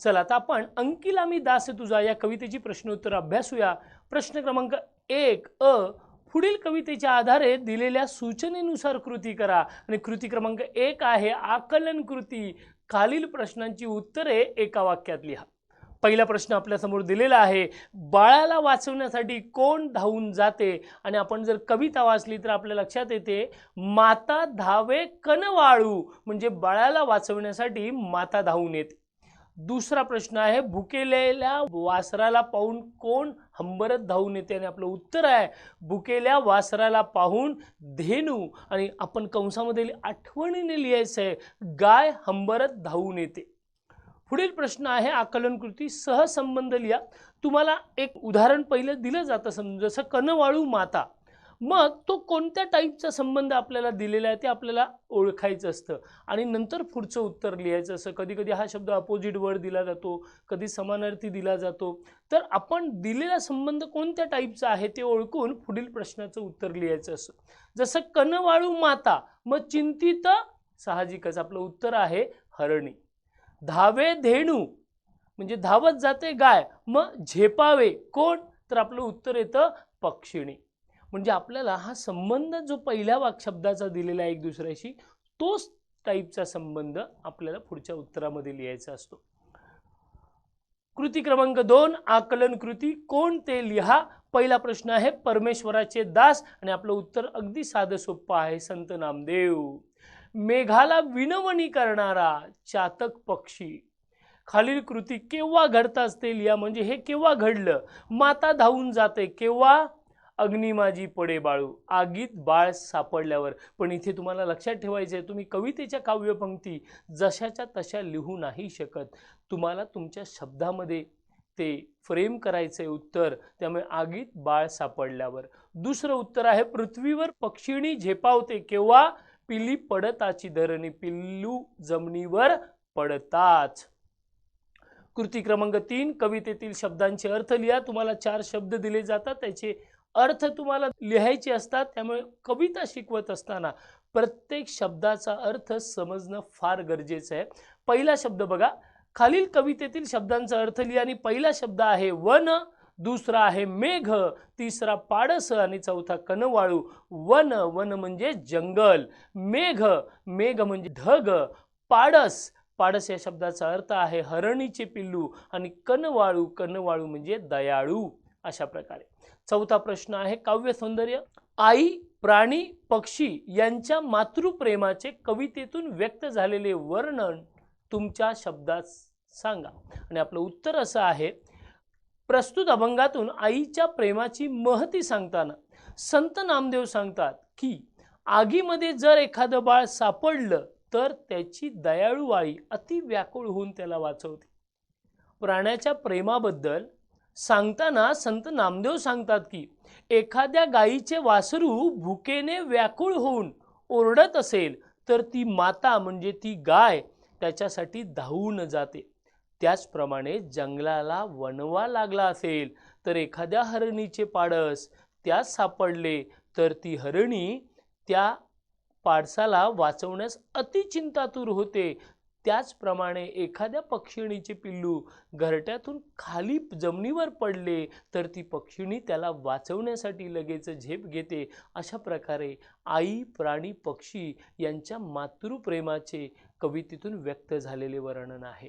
चला आता आपण अंकिला मी दास तुझा या कवितेची प्रश्नोत्तर अभ्यासूया. प्रश्न क्रमांक एक अ पुढील कवितेच्या आधारे दिलेल्या सूचनेनुसार कृती करा. आणि कृती क्रमांक एक आहे आकलन कृती. खालील प्रश्नांची उत्तरे एका वाक्यात लिहा. पहिला प्रश्न आपल्यासमोर दिलेला आहे बाळाला वाचवण्यासाठी कोण धावून जाते? आणि आपण जर कविता वाचली तर आपल्या लक्षात येते माता धावे कनवाळू म्हणजे बाळाला वाचवण्यासाठी माता धावून येते. दुसरा प्रश्न आहे भुकेलेल्या वासराला पाहून कोण हंबरत धावून येते? आणि आपलं उत्तर आहे भुकेल्या वासराला पाहून धेनू. आणि आपण कंसामध्ये आठवणीने लिहायचं आहे गाय हंबरत धावून येते. पुढील प्रश्न आहे आकलनकृती सहसंबंध लिहा. तुम्हाला एक उदाहरण पहिलं दिलं जातं समजा जसं कनवाळू माता. मग तो कोणत्या टाईपचा संबंध आपल्याला दिलेला आहे ते आपल्याला ओळखायचं असतं. आणि नंतर पुढचं उत्तर लिहायचं असं. कधी कधी हा शब्द अपोजिट वर्ड दिला जातो कधी समानार्थी दिला जातो. तर आपण दिलेला संबंध कोणत्या टाईपचा आहे ते ओळखून पुढील प्रश्नाचं उत्तर लिहायचं असं. जसं कनवाळू माता मग चिंतित साहजिकच आपलं उत्तर आहे हरणी. धावे धेणू म्हणजे धावत जाते गाय मग झेपावे कोण? तर आपलं उत्तर येतं पक्षिणी. म्हणजे आपल्याला हा संबंध जो पहिल्या वाकशब्दाचा दिलेला आहे एक दुसऱ्याशी तोच टाईपचा संबंध आपल्याला पुढच्या उत्तरामध्ये लिहायचा असतो. कृती क्रमांक दोन आकलन कृती. कोण ते लिहा? पहिला प्रश्न आहे परमेश्वराचे दास आणि आपलं उत्तर अगदी साधं सोपं आहे संत नामदेव. मेघाला विनवणी करणारा चातक पक्षी. खालील कृती केव्हा घडताच ते लिहा म्हणजे हे केव्हा घडलं? माता धावून जाते केव्हा? अग्नी माझी पडे बाळू. आगीत बाळ सापडल्यावर. पण इथे तुम्हाला लक्षात ठेवायचं आहे तुम्ही कवितेच्या काव्यपंक्ती जशाच्या तशा लिहू नाही शकत. तुम्हाला तुमच्या शब्दामध्ये ते फ्रेम करायचं आहे उत्तर त्यामुळे आगीत बाळ सापडल्यावर. दुसरं उत्तर आहे पृथ्वीवर पक्षिणी झेपावते केव्हा? पिली पडताची धरणी पिल्लू जमिनीवर पडताच. कृती क्रमांक तीन कवितेतील शब्दांचे अर्थ लिहा. तुम्हाला चार शब्द दिले जातात त्याचे अर्थ तुम्हाला लिहायचे असतात त्यामुळे कविता शिकवत असताना प्रत्येक शब्दाचा अर्थ समजणं फार गरजेचं आहे. पहिला शब्द बघा खालील कवितेतील शब्दांचा अर्थ लिहा आणि पहिला शब्द आहे वन दुसरा आहे मेघ तिसरा पाडस आणि चौथा कनवाळू. वन वन म्हणजे जंगल मेघ मेघ म्हणजे ढग पाडस पाडस या शब्दाचा अर्थ आहे हरणीचे पिल्लू आणि कनवाळू कनवाळू म्हणजे दयाळू. अशा प्रकारे. चौथा प्रश्न आहे काव्य सौंदर्य आई प्राणी पक्षी यांच्या मातृप्रेमाचे कवितेतून व्यक्त झालेले वर्णन तुमच्या शब्दात सांगा. आणि आपलं उत्तर असं आहे प्रस्तुत अभंगातून आईच्या प्रेमाची महती सांगताना संत नामदेव सांगतात की आगीमध्ये जर एखादं बाळ सापडलं तर त्याची दयाळू आई अति व्याकुळ होऊन त्याला वाचवते. प्राण्याच्या प्रेमाबद्दल सांगताना संत नामदेव सांगतात की एखाद्या गायीचे वासरू भुकेने व्याकुळ होऊन ओरडत असेल तर ती माता म्हणजे ती गाय त्याच्यासाठी धावून जाते. त्याचप्रमाणे जंगलाला वनवा लागला असेल तर एखाद्या हरणीचे पाडस त्यात सापडले तर ती हरणी त्या पाडसाला वाचवण्यास अतिचिंतातूर होते. त्याचप्रमाणे एखाद्या पक्षिणीचे पिल्लू घरट्यातून खाली जमिनीवर पडले तर ती पक्षिणी त्याला वाचवण्यासाठी लगेच झेप घेते. अशा प्रकारे आई प्राणी पक्षी यांच्या मातृप्रेमाचे कवितेतून व्यक्त झालेले वर्णन आहे.